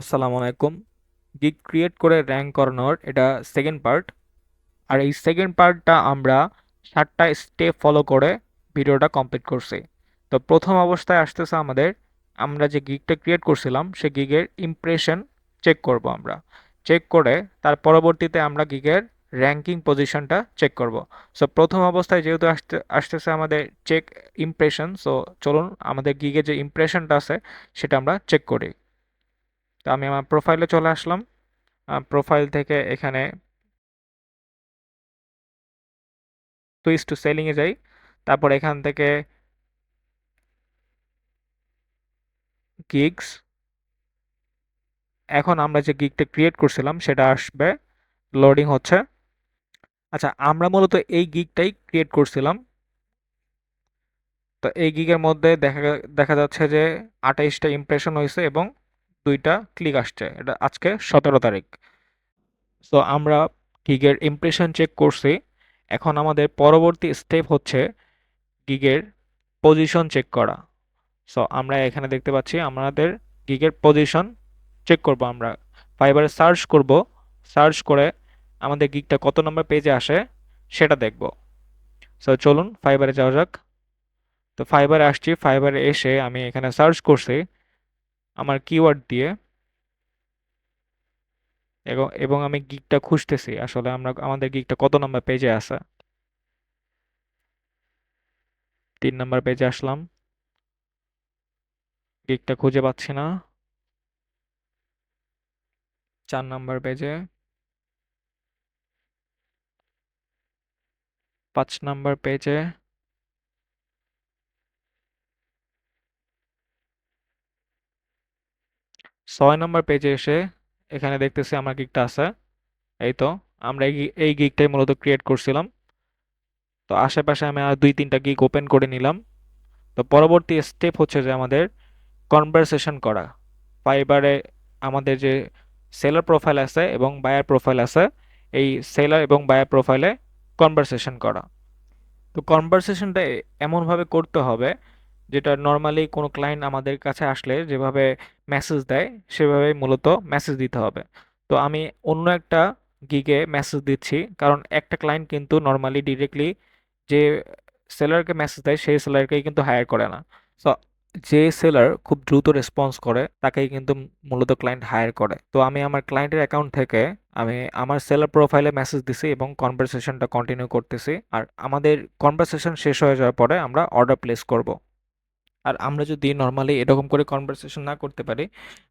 আসসালামু আলাইকুম। Gig create করে র্যাঙ্ক করানোর এটা সেকেন্ড পার্ট আর এই সেকেন্ড পার্টটা আমরা সাতটা স্টেপ ফলো করে ভিডিওটা কমপ্লিট করছি। তো প্রথম অবস্থায় আসতেছে আমাদের, আমরা যে গিগটা ক্রিয়েট করছিলাম, সে গিগের ইমপ্রেশন চেক করব আমরা। চেক করে তার পরবর্তীতে আমরা গিগের র্যাঙ্কিং পজিশনটা চেক করব। সো প্রথম অবস্থায় যেহেতু আসতে, আসতেছে আমাদের চেক ইমপ্রেশন সো চলুন আমাদের গিগের যে ইমপ্রেশনটা আছে, সেটা আমরা চেক করি। তো আমি আমার প্রোফাইলে চলে আসলাম। প্রোফাইল থেকে এখানে সুইচ টু সেলিংয়ে যাই। তারপর এখান থেকে গিগস এখন আমরা যে গিগটা ক্রিয়েট করছিলাম, সেটা আসবে। লোডিং হচ্ছে। আচ্ছা আমরা মূলত এই গিগটাই ক্রিয়েট করছিলাম। তো এই গিগের মধ্যে দেখা দেখা যাচ্ছে যে আঠাইশটা ইমপ্রেশন হয়েছে এবং দুইটা ক্লিক আসছে। এটা আজকে সতেরো তারিখ। সো আমরা গিগের ইমপ্রেশন চেক করছি। এখন আমাদের পরবর্তী স্টেপ হচ্ছে গিগের পজিশন চেক করা। সো আমরা এখানে দেখতে পাচ্ছি আমাদের গিগের পজিশন চেক করব আমরা। ফাইবারে সার্চ করব। সার্চ করে আমাদের গিগটা কত নম্বর পেজে আসে সেটা দেখব। সো চলুন ফাইবারে যাওয়া যাক। তো ফাইবারে আসছি। ফাইবারে এসে আমি এখানে সার্চ করছি। আমার কিওয়ার্ড দিয়ে। এবং এবং আমি গিগটা খুঁজতেছি, আসলে আমরা, আমাদের গিগটা কত নম্বর পেজে আছে? তিন নম্বর পেজে আসলাম। গিগটা খুঁজে পাচ্ছি না। চার নম্বর পেজে পাঁচ নম্বর পেজে ছয় নম্বর পেজে এসে এখানে দেখতেছি আমার গিগটা আছে। এই তো, আমরা এই গিগটাই মূলত ক্রিয়েট করছিলাম। তো আশেপাশে আমি আর দুই, তিনটা গিগ ওপেন করে নিলাম। তো পরবর্তী স্টেপ হচ্ছে যে আমাদের কনভারসেশন করা। ফাইবারে আমাদের যে সেলার প্রোফাইল আছে এবং বায়ার প্রোফাইল আছে, এই সেলার এবং বায়ার প্রোফাইলে কনভারসেশন করা। তো কনভারসেশনটা এমনভাবে করতে হবে যেটা নর্মালি কোনো ক্লায়েন্ট আমাদের কাছে আসলে যেভাবে মেসেজ দেয় সেভাবে মূলত মেসেজ দিতে হবে। তো আমি অন্য একটা গিগে মেসেজ দিচ্ছি, কারণ একটা ক্লায়েন্ট কিন্তু নর্মালি ডিরেক্টলি যে সেলারকে মেসেজ দেয়, সেই সেলারকেই কিন্তু হায়ার করে না। সো যে সেলার খুব দ্রুত রেসপন্স করে, তাকেই কিন্তু মূলত ক্লায়েন্ট হায়ার করে। তো আমি আমার ক্লায়েন্টের অ্যাকাউন্ট থেকে আমি আমার সেলার প্রোফাইলে মেসেজ দিছি এবং কনভারসেশনটা কন্টিনিউ করতেছি। আর আমাদের কনভারসেশন শেষ হয়ে যাওয়ার পরে আমরা অর্ডার প্লেস করব। আর আমরা যদি নর্মালি এরকম করে কনভারসেশন না করতে পারি,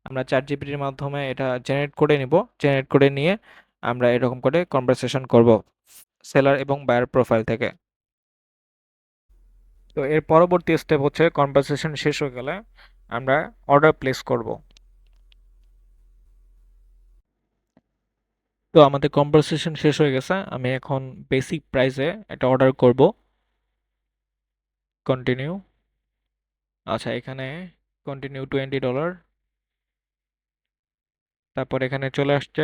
আমরা চ্যাট জিপিটির মাধ্যমে এটা জেনারেট করে নিব জেনারেট করে নিয়ে আমরা এরকম করে কনভারসেশন করব সেলার এবং বায়ার প্রোফাইল থেকে। তো এর পরবর্তী স্টেপ হচ্ছে কনভারসেশন শেষ হয়ে গেলে আমরা অর্ডার প্লেস করব। তো আমাদের কনভারসেশন শেষ হয়ে গেছে, আমি এখন বেসিক প্রাইসে একটা অর্ডার করব। কন্টিনিউ আচ্ছা এখানে কন্টিনিউ টোয়েন্টি ডলার তারপর এখানে চলে আসছে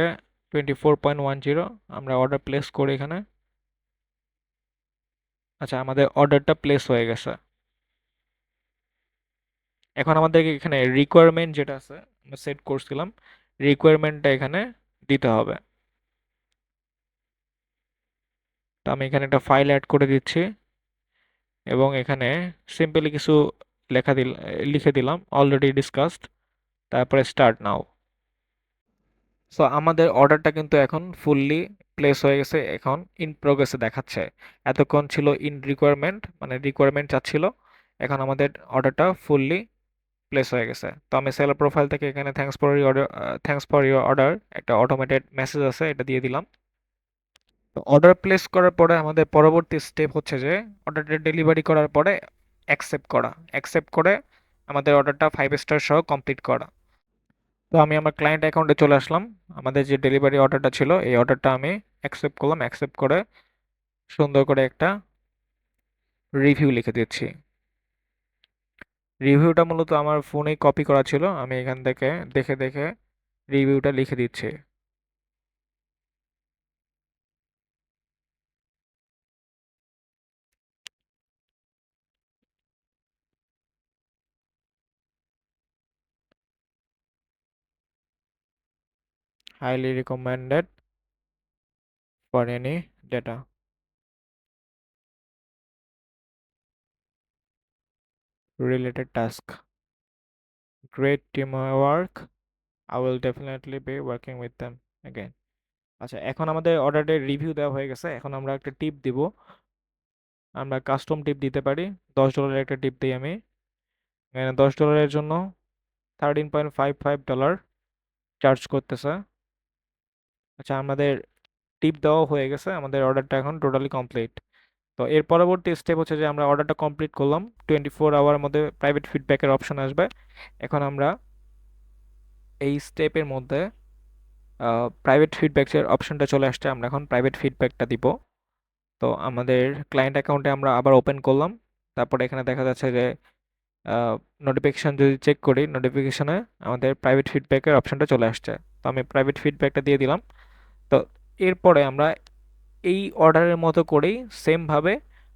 twenty four point one zero আমরা অর্ডার প্লেস করি এখানে। আচ্ছা আমাদের অর্ডারটা প্লেস হয়ে গেছে। এখন আমাদেরকে এখানে রিকোয়ারমেন্ট যেটা আছে, আমরা সেট করছিলাম রিকোয়ারমেন্টটা এখানে দিতে হবে। তো আমি এখানে একটা ফাইল অ্যাড করে দিচ্ছি। এবং এখানে সিম্পলি কিছু লেখা দিল, লিখে দিলাম অলরেডি ডিসকাসড তারপরে স্টার্ট নাও সো আমাদের অর্ডারটা কিন্তু এখন ফুললি প্লেস হয়ে গেছে, এখন ইন প্রোগ্রেসে দেখাচ্ছে। এতক্ষণ ছিল ইন রিকোয়ারমেন্ট মানে রিকোয়ারমেন্ট চাচ্ছিল, এখন আমাদের অর্ডারটা ফুললি প্লেস হয়ে গেছে। তো আমি সেলার প্রোফাইল থেকে এখানে thanks for your order thanks for your order একটা অটোমেটেড মেসেজ আছে, এটা দিয়ে দিলাম। তো অর্ডার প্লেস করার পরে আমাদের পরবর্তী স্টেপ হচ্ছে যে অর্ডারটা ডেলিভারি করার পরে অ্যাকসেপ্ট করা। অ্যাকসেপ্ট করে আমাদের অর্ডারটা ফাইভ স্টার সহ কমপ্লিট করা। তো আমি আমার ক্লায়েন্ট অ্যাকাউন্টে চলে আসলাম। আমাদের যে ডেলিভারি অর্ডারটা ছিল, এই অর্ডারটা আমি অ্যাকসেপ্ট করলাম। অ্যাকসেপ্ট করে সুন্দর করে একটা রিভিউ লিখে দিচ্ছি। রিভিউটা মূলত আমার ফোনেই কপি করা ছিল। আমি এখান থেকে দেখে দেখে রিভিউটা লিখে দিচ্ছি। Highly recommended for any data. Related task. Great teamwork I will definitely be working with them again. আচ্ছা এখন আমাদের অর্ডারের রিভিউ দেওয়া হয়ে গেছে। এখন আমরা একটা টিপ দিব। আমরা কাস্টম টিপ দিতে পারি। দশ ডলারের একটা টিপ দিই আমি। দশ ডলারের জন্য thirteen point five five dollar charge করতেছে। আচ্ছা আমাদের টিপ দেওয়া হয়ে গেছে, আমাদের অর্ডারটা এখন টোটালি কমপ্লিট। তো এর পরবর্তী স্টেপ হচ্ছে যে আমরা অর্ডারটা কমপ্লিট করলাম টোয়েন্টি ফোর আওয়ার মধ্যে প্রাইভেট ফিডব্যাকের অপশন আসবে। এখন আমরা এই স্টেপের মধ্যে প্রাইভেট ফিডব্যাকের অপশনটা চলে আসছে, আমরা এখন প্রাইভেট ফিডব্যাকটা দিব। তো আমাদের ক্লায়েন্ট অ্যাকাউন্টে আমরা আবার ওপেন করলাম, তারপরে এখানে দেখা যাচ্ছে যে নোটিফিকেশান যদি চেক করি নোটিফিকেশানে আমাদের প্রাইভেট ফিডব্যাকের অপশনটা চলে আসছে। তো আমি প্রাইভেট ফিডব্যাকটা দিয়ে দিলাম। তো এরপরে আমরা এই অর্ডারের মতো করেই সেমভাবে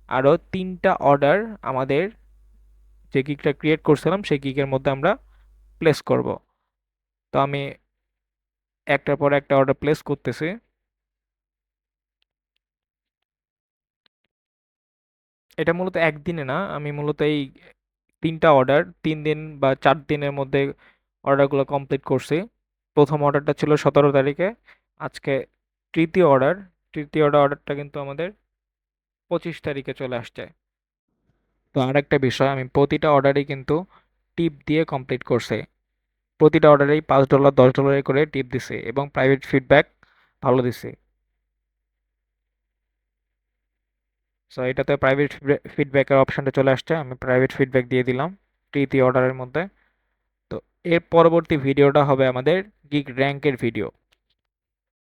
আরও তিনটা অর্ডার আমাদের যে গিকটা ক্রিয়েট করছিলাম, সেই গিকের মধ্যে আমরা প্লেস করব। তো আমি একটার পর একটা অর্ডার প্লেস করতেছি। এটা মূলত একদিনে না, আমি মূলত এই তিনটা অর্ডার তিন দিন বা চার দিনের মধ্যে অর্ডারগুলো কমপ্লিট করছি। প্রথম অর্ডারটা ছিল সতেরো তারিখে আজকে তৃতীয় অর্ডার। তৃতীয় অর্ডারটা কিন্তু আমাদের পঁচিশ তারিখে চলে আসছে। তো আরেকটা বিষয়, আমি প্রতিটা অর্ডারই কিন্তু টিপ দিয়ে কমপ্লিট করছি। প্রতিটা অর্ডারেই পাঁচ ডলার, দশ ডলারে করে টিপ দিছে এবং প্রাইভেট ফিডব্যাক ভালো দিছে। সো এটাতে প্রাইভেট ফিডব্যাকের অপশানটা চলে আসছে। আমি প্রাইভেট ফিডব্যাক দিয়ে দিলাম তৃতীয় অর্ডারের মধ্যে। তো এর পরবর্তী ভিডিওটা হবে আমাদের গিগ র্যাঙ্কের ভিডিও।